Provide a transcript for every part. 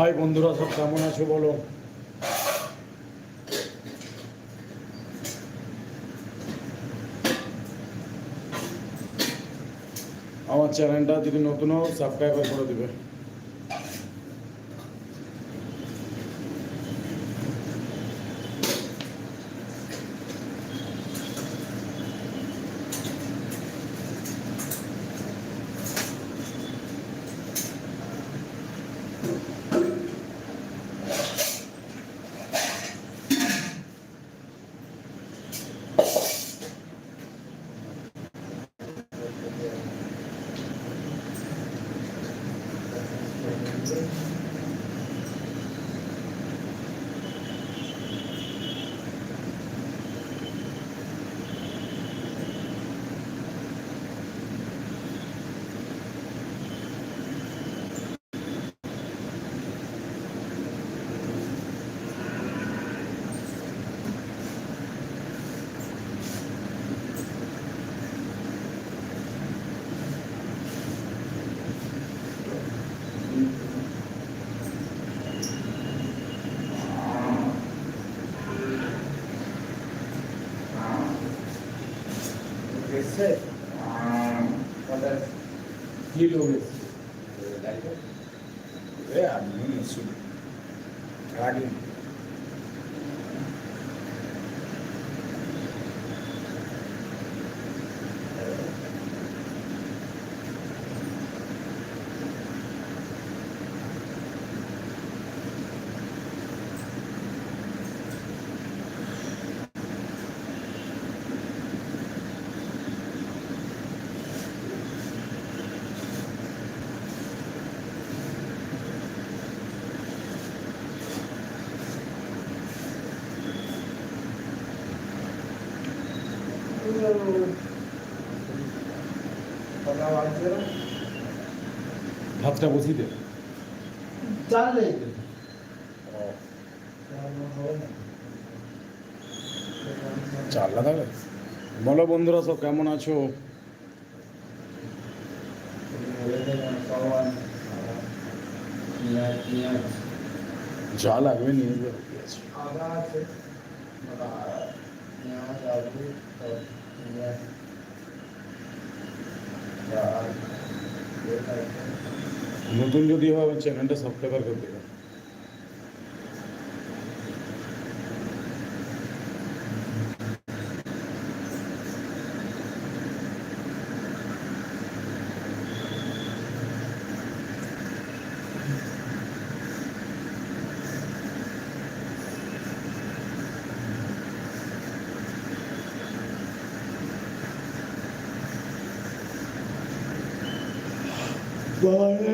High বন্ধুরা সব কেমন আছে বলো? আমার চ্যানেলটা যদি নতুন হোক সাবস্ক্রাইব করে দিবে এসছে কটা কি লোক ভাতটা বসিয়ে দে। চাল নেই চাল লাগাবে বলো বন্ধুরা সব কেমন আছো? যা লাগবে নিয়ে যাবে আদা আছে পেঁয়াজ আলু সব পেঁয়াজ ডাল নতুন যদি হয় চ্যানেলটা সাবস্ক্রাইব করে দেবে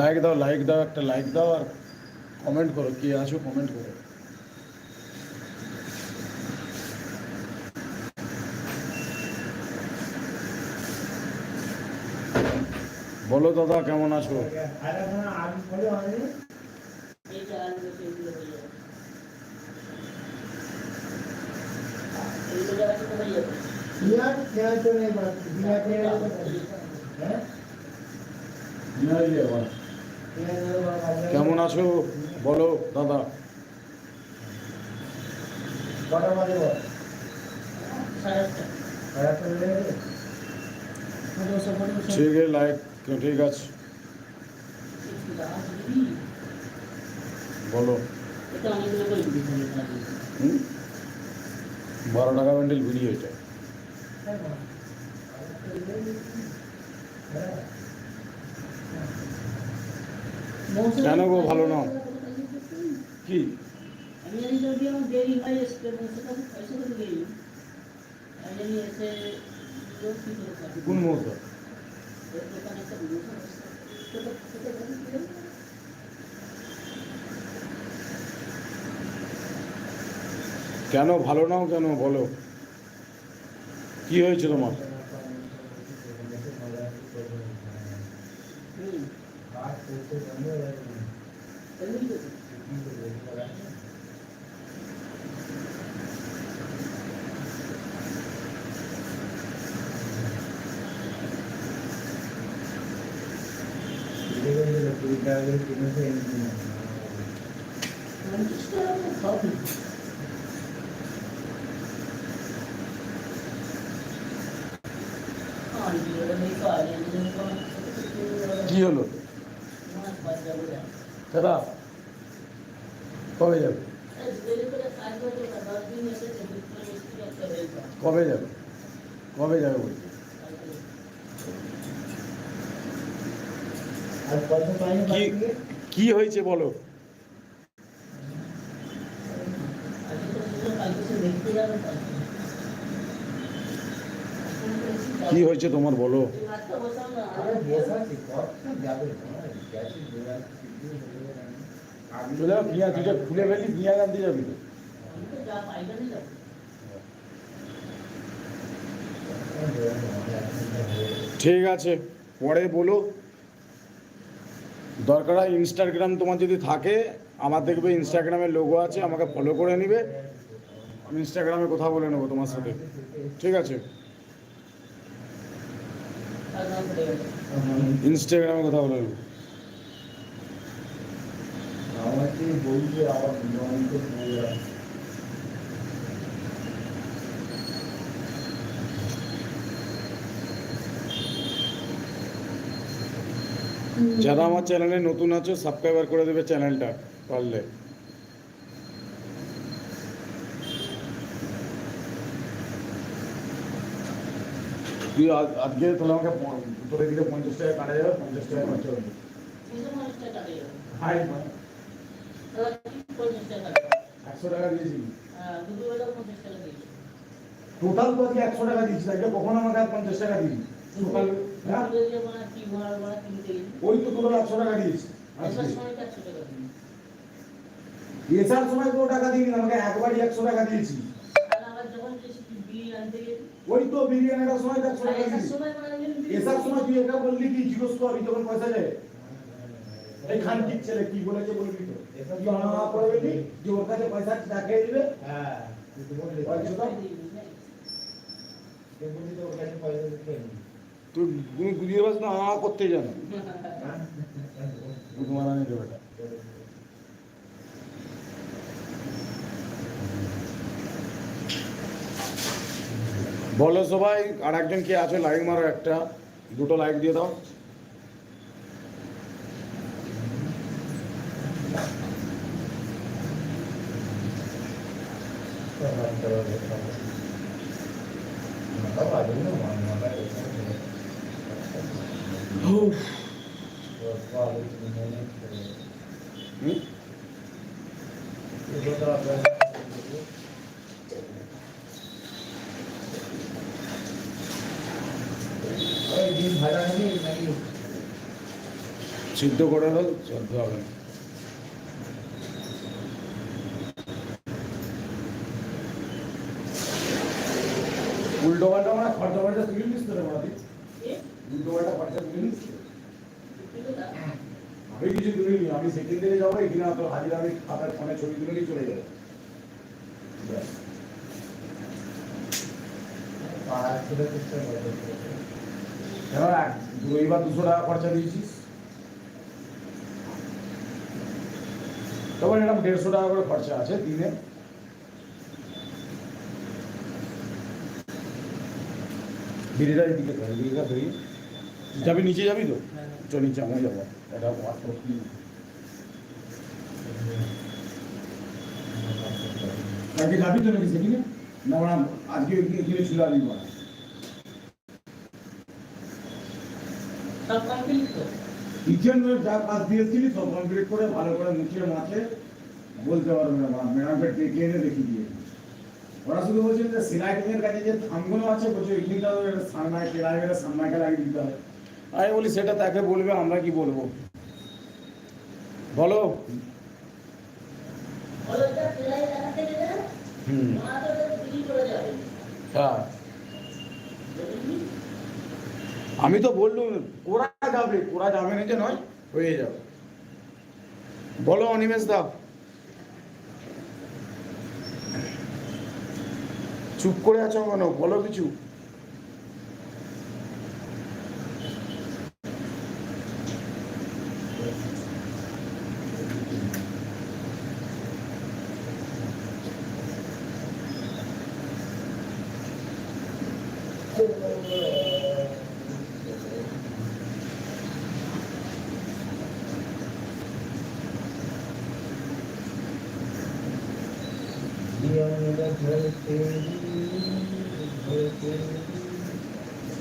লাইক দাও লাইক দাও একটা লাইক দাও আর কমেন্ট করো কি আছো কমেন্ট করো। বলো দাদা কেমন আছো? আর এখন আলু কেমন আছো? বলো দাদা। ঠিক আছে লাইক ঠিক আছে। বলো। বারো টাকা ব্যান্ডেল ভিডিও এটা কেন গো ভালো নাও? কি? কোন। কেন ভালো নাও কেন বলো কি হয়েছে তোমার পঞ্চাশ টাকা তো হবে। আর কি ওরা নেই তো আর এই জন্য তো আমার ছোট ছোট কি হলো মাছ বাচ্চা বলে। দাদা কবে যাবে এই দেরি করে কাজ করতে হবে, দশ দিন এসেছে, দুপুরে মিস্ত্রি একটা হয়েছে। কবে যাবে কবে যাবে বলছি আর পয়সা পাইনি কি কি হয়েছে বলো। কি হয়েছে তোমার বলো খুলে ফেলি আনতে তো যাব। ঠিক আছে পরে বলো দরকার হয় ইনস্টাগ্রাম তোমার যদি থাকে, আমার দেখবে ইনস্টাগ্রামের লোগো আছে, আমাকে ফলো করে নিবে। আমি ইনস্টাগ্রামে কথা বলে নেব তোমার সাথে। ঠিক আছে। ইনস্টাগ্রামে কথা বলে নেব। আমাকে বলছে আবার যারা আমার চ্যানেলে নতুন আছো সাবস্ক্রাইবার করে দেবে চ্যানেলটা পারলে। তুই আজকে তাহলে আমাকে দুপুরের দিকে পঞ্চাশ টাকা কাটা যাবে পঞ্চাশ টাকা খরচা হবে। একশো টাকা দিয়েছি। দিয়েছে। টোটাল তো আজকে একশো টাকা দিয়েছি তাই কখন আমাকে আর পঞ্চাশ টাকা দিবি? কি। ওই তো টোটাল একশো টাকা দিয়েছি টাকা। এসার সময় কোনো টাকা দিবি আমাকে একবারই একশো টাকা দিয়েছি ওই তো বিরিয়ানিটার সময় একশো টাকা দিয়েছি এসার সময় তুই এটা বললি কি জিজ্ঞেস কর আমি তখন পয়সা দেয় এই ছেলে কি বলেছে বলবি তো তুই অনামা করে বললি যে ওর কাছে পয়সা দিবে হ্যাঁ তুই তো বললি পয়সা দাও। কে বললি তো ওর কাছে পয়সা দিতে নেই। তুই তুমি বুঝিয়ে পারছ না আ করতে জানো হ্যাঁ? বুধমারানি দেবেটা বলো সবাই আর একজন কে আছে লাইক মারো একটা দুটো লাইক দিয়ে দাও নটা বাজে না, নটা- নটা এসে গেছে। ওর পর মিনিট করে। হুম? এগুলো তো আপনার- ওই ডিম ভাজা নাকি নাকি সিদ্ধ করে দাও সিদ্ধ হবে না। উল্টো পাল্টা মানে খরচা পাল্টা তুলে নিস তো রে উল্টো পাল্টা তো? আমি কিছু তুলে নি আমি সেকেন্ড থেকে যাব এখানে তোর হাজিরা আমি খাতার ফোনে ছবি তুলে নিয়ে চলে যাবে খরচা দিয়েছিস। এরকম দেড়শো টাকা করে খরচা আছে দিনে বিড়িটা দিকে ধরে, বিড়িটা ধরি। যাবি নিচে যাবি তো হ্যাঁ। চ নিচে আমি যাব এটা আজকে যাবি তো নাকি সেখানে না ওরা আজকে এখানে ছিল কিচেন যা কাজ দিয়েছিলি সব কমপ্লিট করে ভালো করে মুখে মাছে বলতে পারবে না ম্যাডামকে ডেকে এনে রেখে দিয়ে ওরা শুধু বলছেন যে সিলাই কাছে যে থামগুলো আছে বলছে ওইখানটা সানমাই কেলাই গেলে সানমাইকে লাগিয়ে দিতে হয় আমি বলি, সেটা তাকে বলবে, আমরা কি বলব? বলো। হুম। হ্যাঁ। আমি তো বললুম, ওরা যাবে ওরা যাবে না যে নয়, হয়ে যাবে। বলো, অনিমেষ দা। চুপ করে আছো কেন? বলো কিছু। दिया मेरा घर तेरी घर तेरी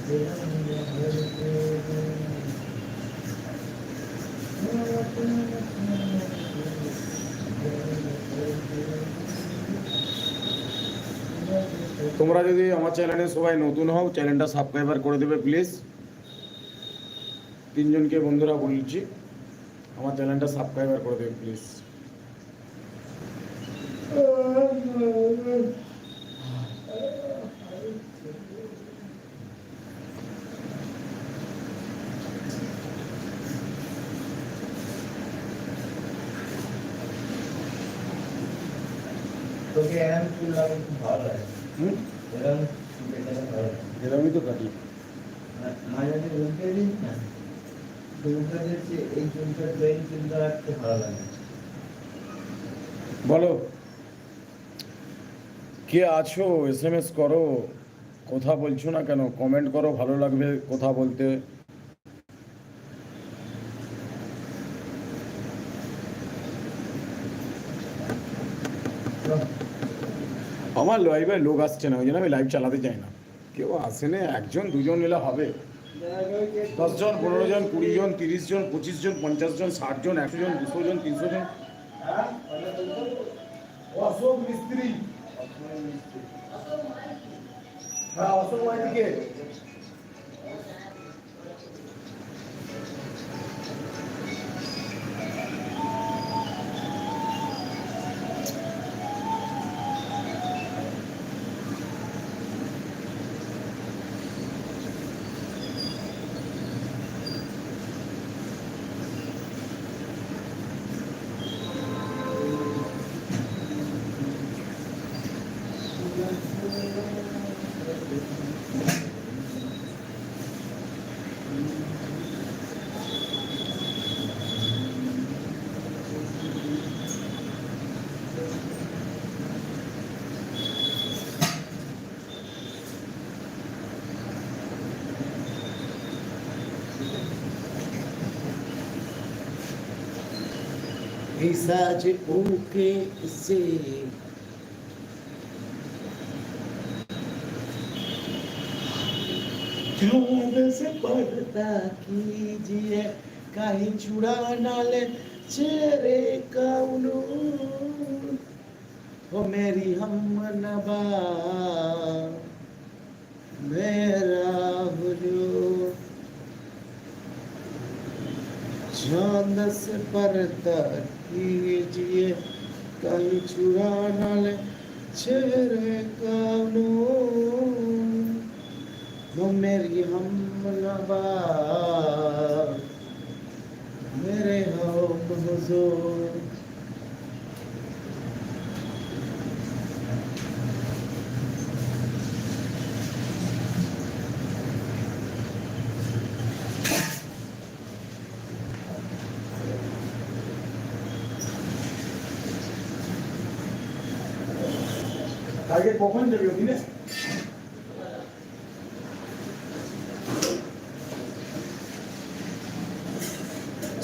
तेरा मेरा घर तेरी তোমরা যদি আমার চ্যানেলে সবাই নতুন হও চ্যানেলটা সাবস্ক্রাইবার করে দেবে প্লিজ তিনজনকে বন্ধুরা বলছি আমার চ্যানেলটা সাবস্ক্রাইবার করে দেবে প্লিজ এরকমই তো কাটি মাঝে মাঝে উল্টে দিস না তো উল্টে দিচ্ছি এই চুলটা প্লেন চুলটা রাখতে ভালো লাগে বলো কে আছো? এস এম এস করো। কথা বলছো না কেন? কমেন্ট করো, ভালো লাগবে কথা বলতে। আমার লাইভে লোক আসছে না, ওই জন্য আমি লাইভ চালাতে চাই না। কেউ আসে না, একজন, দুজন এলে হবে। দশজন পনেরো জন কুড়ি জন তিরিশ জন পঁচিশ জন পঞ্চাশ জন ষাট জন একশো জন, দুশো জন, তিনশো জন। অশোক মিস্ত্রি হ্যাঁ অসময় মাইতিকে विसाज ओके से। चाँद से पर्दा कीजिए? कहीं चुरा ना ले चेहरे का नूर हो मेरी हम नबा मेरा हुजूर चाँद से पर्दा कीजिए कहीं चुरा न ले चेहरे का वो मेरी हम नवा मेरे हम हुजूर। কখন যাবি ওদিনে?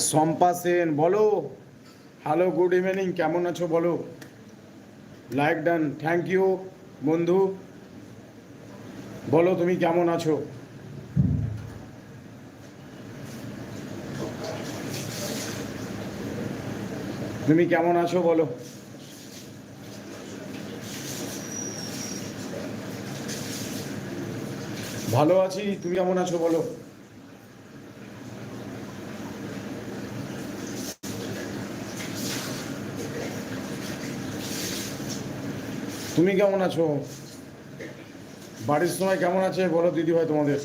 শম্পা সেন, বলো। হ্যালো গুড ইভিনিং কেমন আছো বলো? লাইক ডান থ্যাংক ইউ বন্ধু। বলো, তুমি কেমন আছো? তুমি কেমন আছো বলো? ভালো আছি, তুমি কেমন আছো বলো? তুমি কেমন আছো? বাড়ির সময় কেমন আছে বলো দিদি ভাই তোমাদের?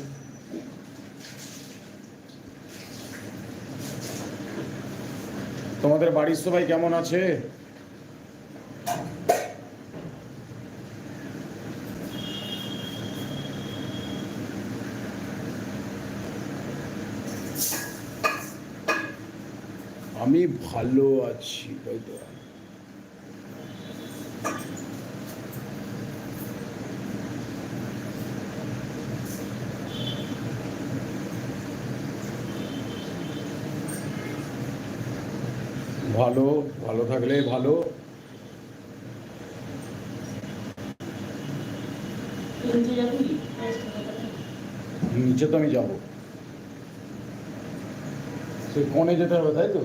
তোমাদের বাড়ির সবাই কেমন আছে? আমি ভালো আছি তাই ভালো ভালো থাকলে ভালো। নিচে তো আমি যাব। সে কোণে যেতে হবে তাই তো?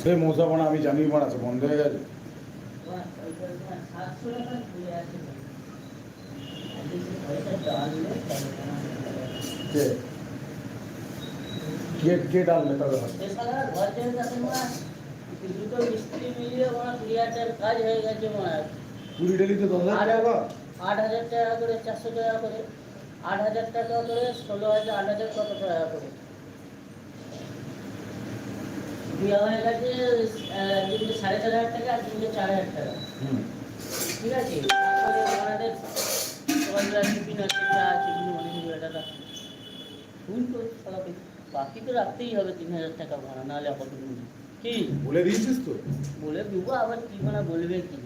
সে মশা বানা আমি জানি বানাচ্ছে বন্ধ হয়ে গেছে। আছে কে কে ডাললে তবে দুটো মিস্ত্রি মিলিয়ে কুড়ি হাজার কাজ হয়ে গেছে মা কুড়ি ডেলিতে দশ হাজার টাকা আট হাজার টাকা করে চারশো টাকা করে। আট হাজার টাকা করে ষোলো হাজার আট হাজার কত টাকা করে? হয়ে গেছে আহ, দিনকে সাড়ে চার হাজার টাকা আর দিনকে চার হাজার টাকা। হুম। ঠিক আছে? তারপরে টিফিন আছে কিন্তু অনেক বেটাটা ফুল তো বাকি তো রাখতেই হবে তিন হাজার টাকা ভাড়া নাহলে কত কি? বলে দিয়েছিস তো। বলে দেবো আবার কি ভাড়া বলবে কি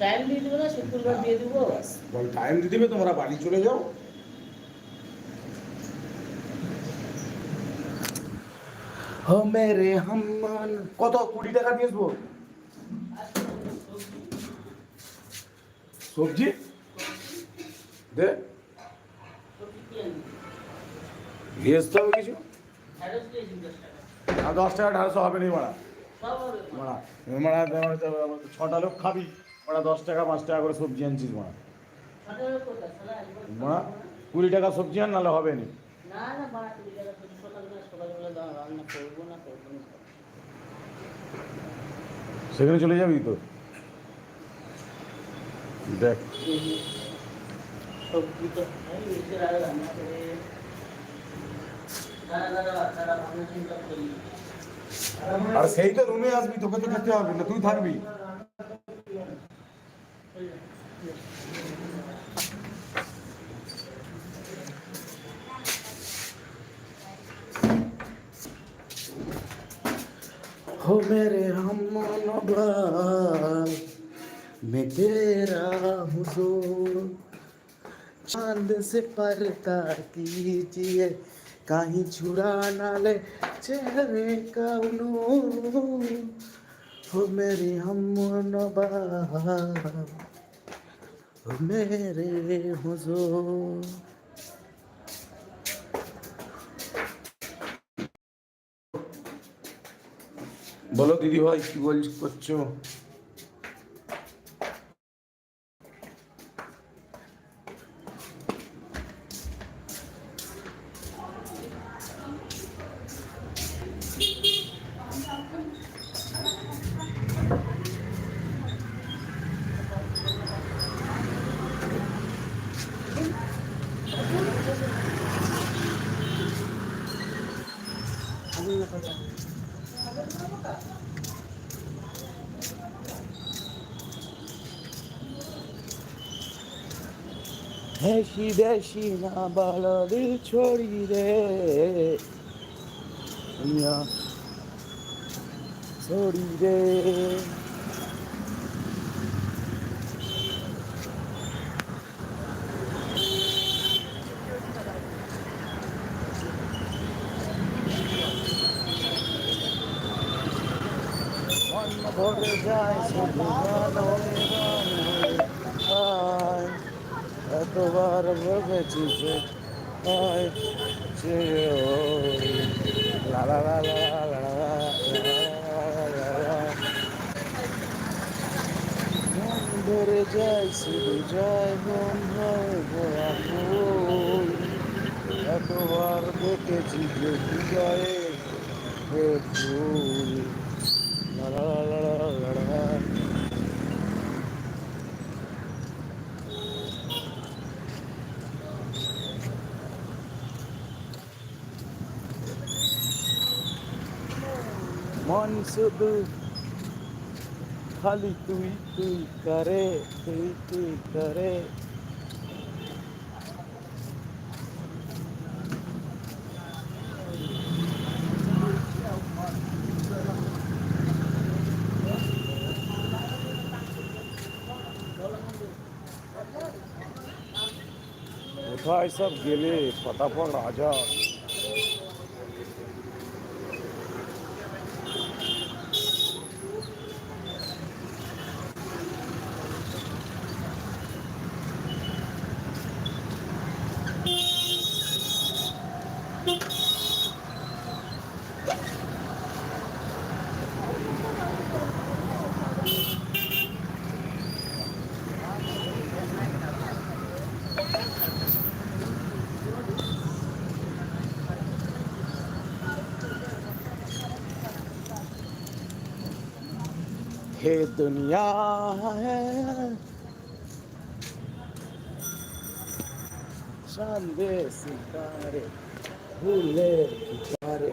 টাইম দিয়ে দেবো না শুক্রবার দিয়ে দেবো। টাইম দিয়ে দিবে তোমরা বাড়ি চলে যাও। ও মেরে হাম্মান কত? কুড়ি টাকা দিয়ে আসব? সবজি? দে। নিয়ে আসতে হবে কিছু? আর দশ টাকা ঢালশো হবে নি, মারা। মারা। মারা ছটা লোক খাবি। মারা, দশ টাকা, পাঁচ টাকা করে সবজি আনছিস, মারা। মারা, কুড়ি টাকা সবজি আন, নাহলে হবে নি। সকালবেলা সকালবেলা রান্না করব না করব না। সেখানে চলে যাবি তো? দেখ। আর সেই তো রুমে আসবি তোকে তো খেতে হবে না তুই থাকবি। हो मेरे हम मैं तेरा हुजूर। चाँद से पर्दा कीजिए, कहीं छुड़ा ना ले चेहरे का नूर। हो मेरे हम मेरे हुजूर। বলো দিদি ভাই কি বল করছ? দেশি দেশি না বলো দিল ছড়ি রে। ছড়ি রে। তোমার ভেবেছিছে লালা লালা ধরে যাই শুধু জয় বন্ধ এতবার দেখেছি যে বিজয়ে ফুল লালা লালা শুধু খালি তুই তুই করে তুই তুই করে কোথায় সব গেলে ফটাফট রাজা हे दुनिया है। चांदे सितारे भूले किनारे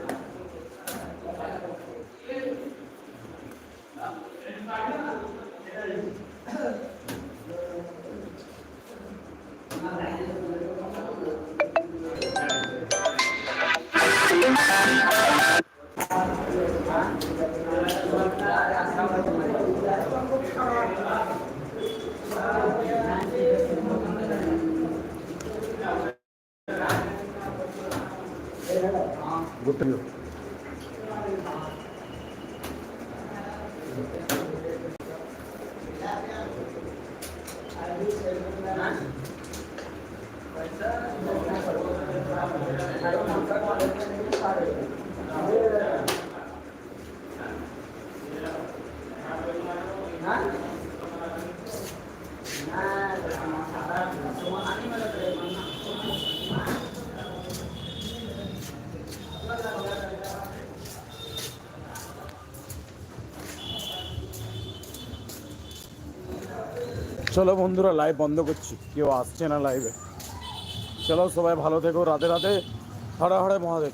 চলো বন্ধুরা লাইভ বন্ধ করছি। কেউ আসছে না লাইভে চলো সবাই ভালো থেকো রাতে রাতে হরে হরে মহাদেব।